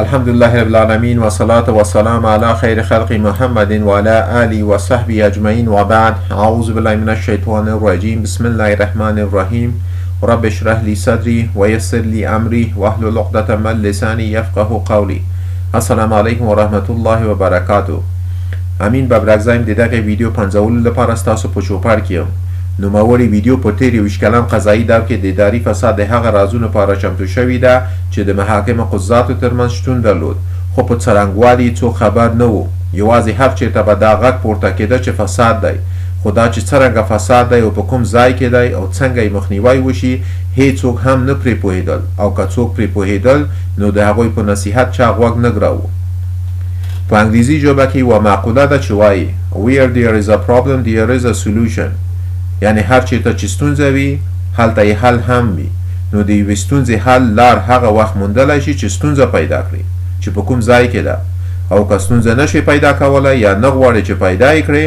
الحمد لله رب العالمين والصلاة والسلام على خير خلق محمد وعلى آله وصحبه أجمعين وبعد أعوذ بالله من الشيطان الرجيم بسم الله الرحمن الرحيم رب اشرح لي صدري ويسر لي أمري واحلل عقدة من لساني يفقه قولي السلام عليكم ورحمة الله وبركاته امین به برگزایم د دغه ویډیو پنځولو لپاره ستاسو په چوپړ یم نوموړې ویډیو په تیر یویشت کلن قضایي دور کې د اداري فساد د هغه رازونو لپاره چمتو شوې ده چې د محاکمه قضاتو ترمنځ شتون درلود. خو په څرنګوالي څوک خبر نه و یوازې هر چېرته به دا غږ پورته کېده چې فساد دی. خو دا چې څرنګه فساد دی او په کوم ځای کې دی او څنګه یې مخنیوی وشي هیڅوک هم نه پرې پوهېدل. او که څوک پرې پوهېدل نو د هغوی په نصیحت چا غوږ نه ګراوه. په انګریزي ژبه کې یوه معقوله ده چې وایي where there is a problem there is a solution یعنی هر چېرته چې ستونزه وي هلته یې حل هم وي. نو د یوې ستونزې حل لار هغه وخت موندلی شي چې ستونزه پیدا کړي چې په کوم ځای کې ده. او که ستونزه نشي پیدا کولی یا نه غواړي چې پیدا یې کړي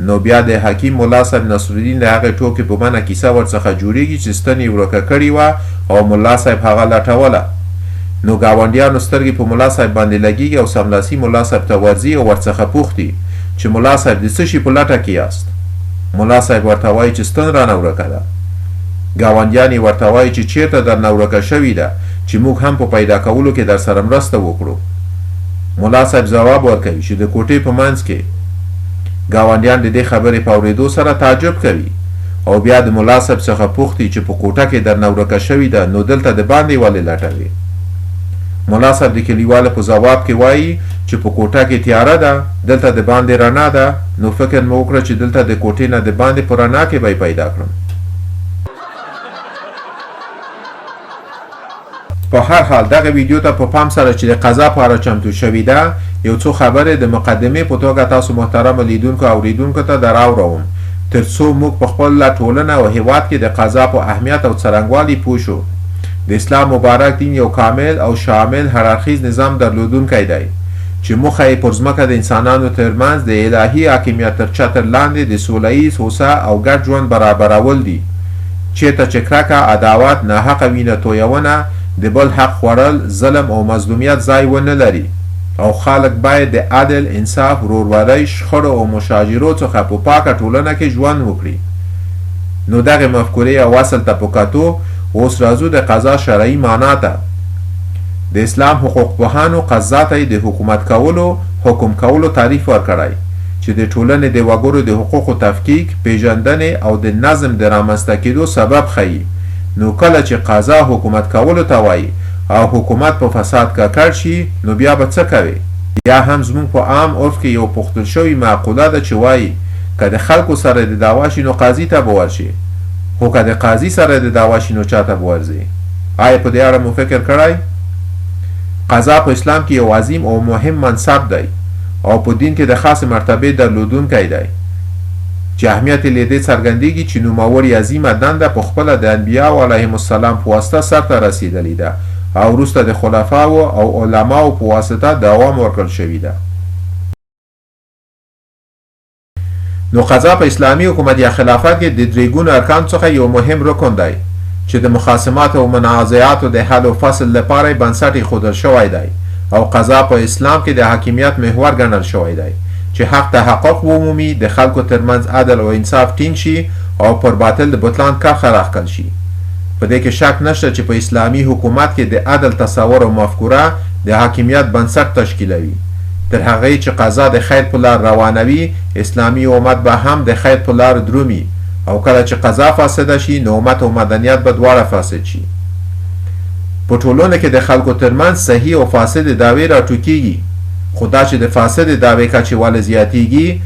نو بیا د حکیم ملا صاحب نصرالدین د هغې ټوکې په منه کیسه ورڅخه جوړیږي چې ستن یې ورکه کړې وه او ملا صاحب هغه لټوله. نو ګاونډیانو سترګې په ملا صاحب باندې لګیږي او سملاسي ملا صاحب ته ورځي او ورڅخه پوښتي چې ملا صاحب د څه شي په لټه کې یاست ملا صاحب ورته وایي چې ستن رانه ورکه ده. ګاونډیان یې ورته وایي چې چیرته درنه ورکه شوې ده چې موږ هم په پیدا کولو کې در سره مرسته وکړو ملا صاحب ځواب ورکوي چې د کوټې په منځ کې. ګاونډیان د دې خبرې په اورېدو سره تعجب کوي. او بیا د ملا صاحب څخه پوښتي چې په کوټه کې درنه ورکه شوې ده نو دلته د باندې ولې لټوي ملا صاحب د کلیوالو په ځواب کې وایي چې په کوټه کې تیاره ده دلته د باندې رڼا ده. نو فکر مې وکړه چې دلته د کوټې نه د باندې په رڼا کې به پیدا کړم. په هر حال دغه ویډیو ته په پام سره چې د قضا په اړه چمتو شوې ده یو څو خبرې د مقدمې په توګه تاسو محترم لیدونکو او اوریدونکو ته دراوړم تر څو موږ په خپل ټولنه او هیواد کې د قضا په اهمیت او څرنګوالي پوه شو د اسلام مبارک دین یو کامل او شامل هررخیز نظام درلودونکی دی چې موخه یې پر ځمکه د انسانانو ترمنځ د الهي حاکمیت تر چتر لاندې د سوله هوسا او ګډ ژوند برابرول دي. چېرته چې کرکه عداوت ناحقه وینه تویونه د بل حق خوړل ظلم او مظلومیت ځای ونه لري. او خلک باید د عدل انصاف ورورولۍ شخړو او مشاجرو څخه په پاکه ټولنه کې ژوند وکړي. نو دغه مفکورې او اصل ته په کتو اوس راځو د قضا شرعي معنا ته. د اسلام حقوق پوهانو قضا ته د حکومت کولو حکم کولو تعریف ورکړی چې د ټولنې د وګړو د حقوقو تفکیک پیژندنې او د نظم د رامنځته کېدو سبب ښیي. نو کله چې قضا حکومت کولو ته وایي او حکومت په فساد ککړ شي نو بیا به څه کوي؟ یا هم زموږ په عام عرف کې یو پوښتل شوی معقوله ده چې وایي که د خلکو سره د دعوا شي نو قاضي ته به ورشي خو که د قاضي سره د دعوا شي نو چاته به ورځي آیا په دې اړه مو فکر کړی؟ قضا په اسلام کې یو عظیم او مهم منصب دی او په دین کې د خاص مرتبه درلودونکی دی. چې اهمیت یې له دې څرګندېږي چې نوموړې عظیمه دنده په خپله د انبیاو علیهم السلام په واسطه سرته رسېدلې ده او وروسته د خلفاو او علماو په واسطه دوام ورکړل شوې ده نو قضا په اسلامي حکومت یا خلافت کې د درې ګونو ارکان څخه یو مهم رکن دی چې د مخاصمات او منازعاتو د حل او فصل لپاره بنسټ ایښودل شوی دی او قضا په اسلام کې د حاکمیت محور ګڼل شوی دی چې حق تحقق ومومي د خلکو ترمنځ عدل او انصاف ټینګ شي او پر باطل د بطلان کرښه راښکل شي. په دې کې شک نشته چې په اسلامي حکومت کې د عدل تصور او مفکوره د حاکمیت بنسټ تشکیلوي تر هغې چې قضا د خیر په لار روانوي اسلامي امت به هم د خیر په لار درومي او کله چې قضا فاسده شي نو امت او مدنیت به دواړه فاسد شي په ټولنه کې د خلکو ترمنځ صحیح او فاسد دعوی راټوکیږي خو دا چې د فاسد دعوی کچې واله زیاتیږي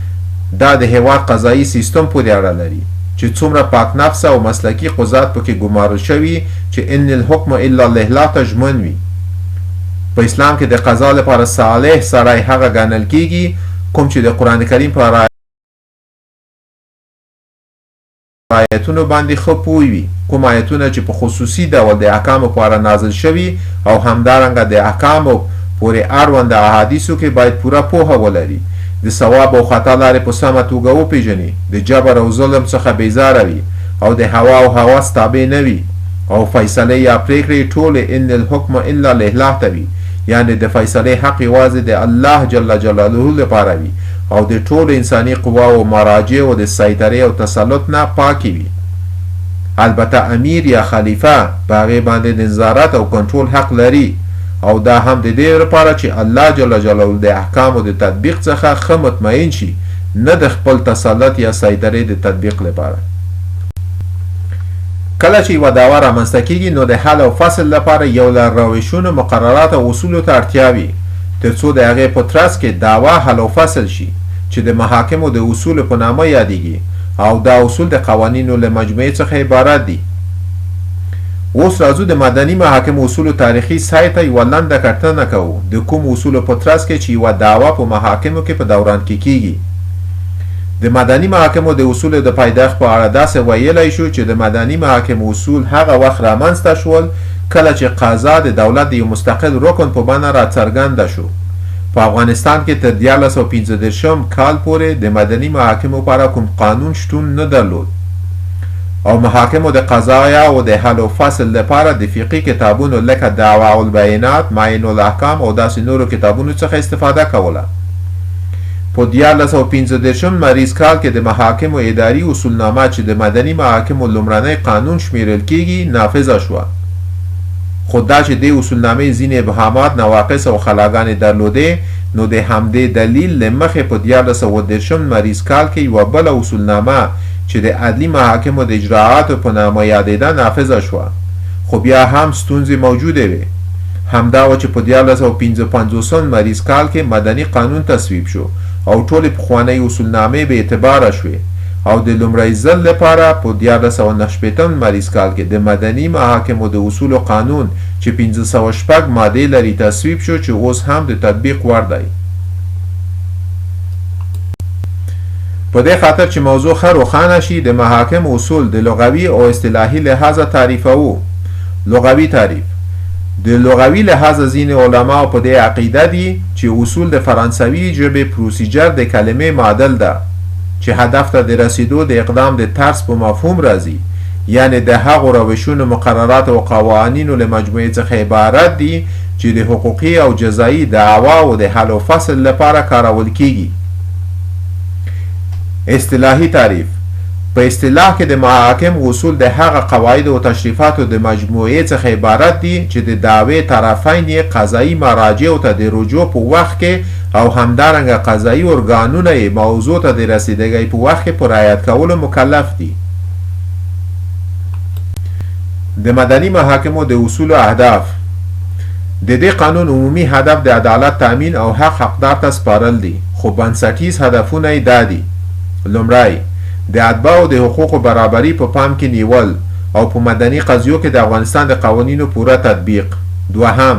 دا د هیواد قضایي سیستم پورې اړه لري. چې څومره پاک نفسه او مسلکی قضات پکې ګمارل شوي چې ان الحکم الا لله ته ژمن وي په اسلام کې د قضا لپاره صالح سړی هغه ګڼل کیږي کوم چې د قران کریم په آیتونو باندې ښه پوه وي. کوم آیتونه چې په خصوصي ډول د احکامو په نازل شوي او همدارنګه د احکامو پورې اړوند احادیثو کې باید پوره پوهه ولري. د ثواب او خطا لارې په سمه توګه وپیژني. د جبر او ظلم څخه بیزاره وي او د هوا او هوس تابع نه وي. او فیصله یا پریکړې ټولې ان الحکم الا لله ته وي یعنی د فیصله حق یوازې د الله جل جلاله لپاره وي او د ټول انساني قوا او مراجع او د سیطره او تسلط نه پاکي وي. البته امیر یا خلیفہ هغې باندې نظارت او کنټرول حق لري او دا هم د دې لپاره چې الله جل جلاله د احکامو د تطبیق څخه ښه مطمئن شي نه د خپل تسلط یا سیطرې د تطبیق لپاره کله چې یوه دعوه رامنځته کیږي نو د حل او فصل لپاره یو له روشونو مقررات او اصولو ته اړتیا وي تر څو د هغې په ترڅ کې دعوه حل او فصل شي چې د محاکمو د اصولو په نامه یادیږي او دا اصول د قوانینو له مجموعې څخه عبارت دي. اوس راځو د مدني محاکم اصول تاریخي سای ته یوه لنډه کتنه کوو د کوم اصولو په ترڅ کې چې یوه دعوه په محاکمو کې په دوران کې کیږي د مدني محاکمو د اصول د پیدایښت په اړه داسې ویلی شو چې د مدني محاکم اصول هغه وخت رامنځته شول کله چې قضا د دولت د یو مستقل رکن په بڼه راڅرګنده شو. په افغانستان کې تر 1915 کال پورې د مدني محاکمو لپاره کوم قانون شتون نه درلود. او محاکمو د قضایا او د حل او فصل لپاره د فقهي کتابونو لکه دعوا البینات معین الاحکام او داسې نورو کتابونو څخه استفاده کوله په 1915 مریض کال کې د محاکمو اداري اصولنامه چې د مدني محاکمو لومړنی قانون شمیرل کیږي نافذه شوه خو دا چې د اصولنامې ځینې ابهامات نواقص او خلاګانې درلودې نو د همدې دلیل له مخې په 1913 مریض کال کې یوه بله اصولنامه چې د عدلي محاکمو د اجراعاتو په نامه یادېده نافذه شوه خو بیا هم ستونزې موجودې وې همدا و چې په 1955 مریض کال کې مدني قانون تصویب شو او ټولې پخوانۍ اصولنامې به اعتباره شوې. او د لومړی ځل لپاره په 1990 مریض کال کې د مدني محاکمو د اصول قانون چې 1500 ماده لري تصویب شو چې اوس هم د تطبیق وړ دی. په دې خاطر چې موضوع ښه روښانه شي د محاکم اصول د لغوي او اصطلاحي لحاظه تعریفوو. لغوي تعریف د لغوي لحاظ ځینې علما په دې عقیده دي چې اصول د فرانسوي ژبې پروسیجر د کلمې معادل ده چې هدف ته د رسیدو د اقدام د ترس په مفهوم راځي یعنی د هغو روشونو مقررات او قوانینو له مجموعې څخه عبارت دي چې د حقوقي او جزایی دعوا او د حل او فصل لپاره کارول کیږي. اصطلاحي تعریف په اصطلاح کې د محاکم اصول د هغه قواعد او تشریفاتو د مجموعې څخه عبارت دي چې د دعوی طرفین یې قضایی مراجع ته د رجوع په وخت کې او همدارنګه قضایی ارګانونه یې موضوع ته د رسیدګۍ په وخت کې په رعایت کولو مکلف دي. د مدني محاکمو د اصول اهداف. د دې قانون عمومي هدف د عدالت تامین او حق حقدار ته سپارل دي. خو بنسټیز هدفونه یې دا دي. لومړی د اتباعو د حقوقو برابري په پام کې نیول او په مدني قضیو کې د افغانستان د قوانینو پوره تطبیق. دوهم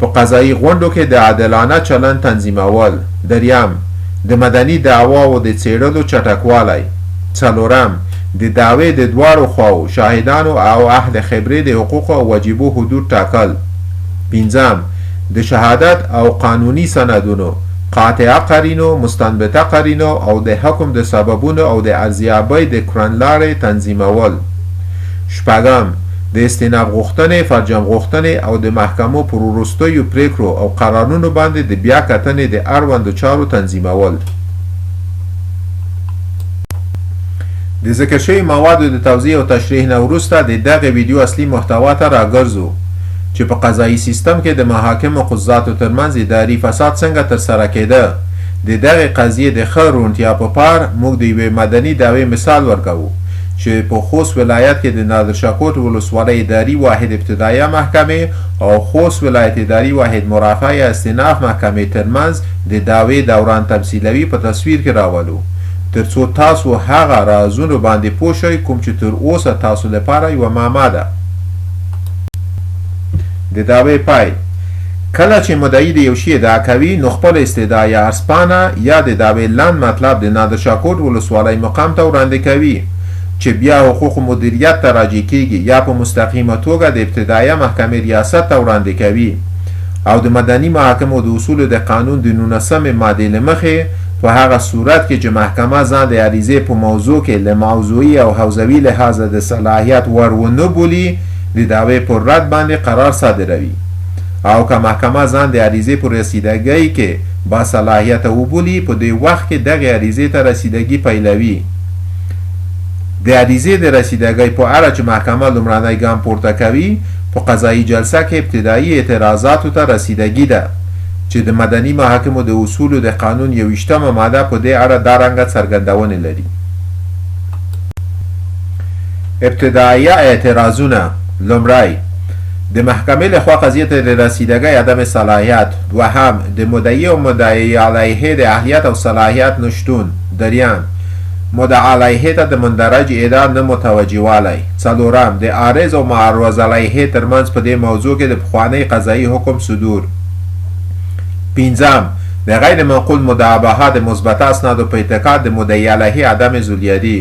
په قضایي غونډو کې د عادلانه چلند تنظیمول. دریم د مدني دعواو د څېړلو چټکوالی. څلورم د دعوې د دواړو خواو شاهدانو او اهل خبرې د حقوقو او واجبو حدود ټاکل. پنځم د شهادت او قانوني سندونو قاطعه قرینو مستنبته قرینو او د حکم د سببونو او د ارزیابۍ د کړنلارې تنظیمول. شپږم د استیناب غوښتنې فرجام غوښتنې او د محکمو پر وروستیو پریکړو او قرارونو باندې د بیا کتنې د اړوندو چارو تنظیمول. د ذکر شوي موادو د توضیح او تشریح نه وروسته د دغه ویډیو اصلي محتوا ته راګرځو چې په قضایي سیستم کې د محاکمو قضاتو ترمنځ اداري فساد څنګه ترسره کېده؟ د دغه قضیې د ښه روڼتیا په پار موږ د یوې مدني دعوې مثال ورکوو چې په خوست ولایت کې د نادرشاکوټ ولسوالۍ اداري واحد ابتدایه محکمې او خوست ولایت اداري واحد مرافع استیناف محکمې ترمنځ د دعوې دوران تمثیلوي په تصویر کې راولو. ترڅو تاسو هغه رازونو باندې پوه شئ کوم چې تر اوسه تاسو لپاره یوه معما ده د دعوې پای. کله چې مدعی د یو شی ادعا کوي نو خپل استدعا یا ارسپانه یا د دعوې لاند مطلب د نادرشاکوټ ولسوالۍ مقام ته وړاندې کوي چې بیا حقوق مدیریت ته راجع کیږي یا په مستقیمه توګه د ابتدایه محکمې ریاست ته وړاندې کوي. او د مدني محاکمو د اصولو د قانون د نولسمې مادې له مخې په هغه صورت کې چې محکمه ځان د عریضې په موضوع کې له موضوعي او حوزوي لحاظه د صلاحیت ور ونه بولي د دعوې پر رد باندې قرار صادروي او که محکمه ځان د عریضې په رسیدګۍ کې با صلاحیت وبولي په دې وخت کې دغه عریضې ته رسیدګي پیلوي. د عریضې د رسیدګۍ په اړه چې محکمه لومړنی ګام پورته کوي په قضایي جلسه کې ابتدایي اعتراضاتو ته رسیدګي ده چې د مدني محاکمو د اصولو د قانون یویشتمه ماده په دې اړه دا رنګه څرګندونې لري. ابتدایه اعتراضونه لومړی د محکمې لخوا قضیې ته د رسیدګۍ عدم صلاحیت دوهم د مدعی او مدعی علیه د اهلیت او صلاحیت نشتون دریم مدعا علیه ته د مندرج ادعا نه متوجه والی څلورم د عارض او معرض علیه ترمنځ په دې موضوع کې د پخوانی قضایي حکم صدور. پنځم د غیر منقول مدعا د مثبته اسنادو په اعتقاد د مدعی علیه عدم زولیدي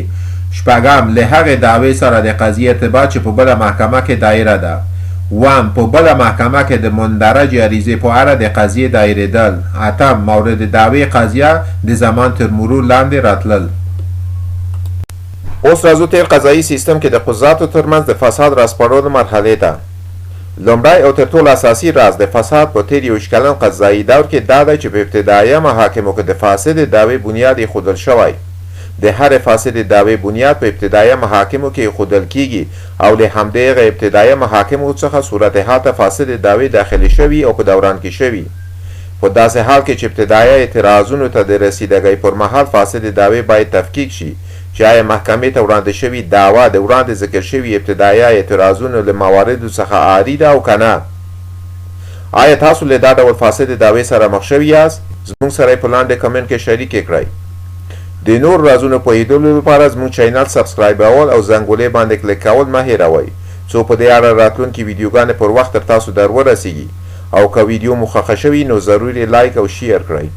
شپږم له هغې دعوې سره د قضیې ارتباط چې په بله محکمه کې دایره ده. وم په بله محکمه کې د مندرج عریضې په اړه د قضیې دایرېدل. اتم مورد دعوې قضیه د زمان تر مرور لاندې راتلل. اوس راځو تیر قضایي سیستم کې د قضاتو ترمنځ د فساد راسپړولو مرحلې ته. لومړی او تر ټولو اساسي راز د فساد په تیر یو کلن قضایي دور کې دا دی چې په ابتدایه محاکمو کې د فاسدې دعوې بنیاد ایښودل شوی د هر فاسد دعوی بنیاد په ابتدایه محاکمو کې خودل کیږي او له همدغه ابتدایه محاکمو څخه صورتحال فاسد دعوی داخلي شوی او په دوران کې شوی. په داسې حال کې چې ابتدایه اعتراضونو ته د رسیدګۍ پر مهال فاسد دعوی باید تفکیک شي چې آیا محکمې ته وړاندې شوی دعوا د وړاندې ذکر شوی ابتدایه اعتراضونو له مواردو څخه عاری ده او کنه آیا تاسو له دا ډول فاسد دعوی سره مخ شوی یاست؟ زموږ سره په لاندې کمنټ کې شریک کړئ د نور رازونو پوهیدلو لپاره زموږ چینل سبسکرایبول او زنګولې باندې کلیک کول مه هیروئ. څو په دې اړه راتلونکي ویډیوګانې پر وخت تر تاسو در ورسیږي. او که ویډیو مو خوښه شوي نو ضروري لایک او شیر کړئ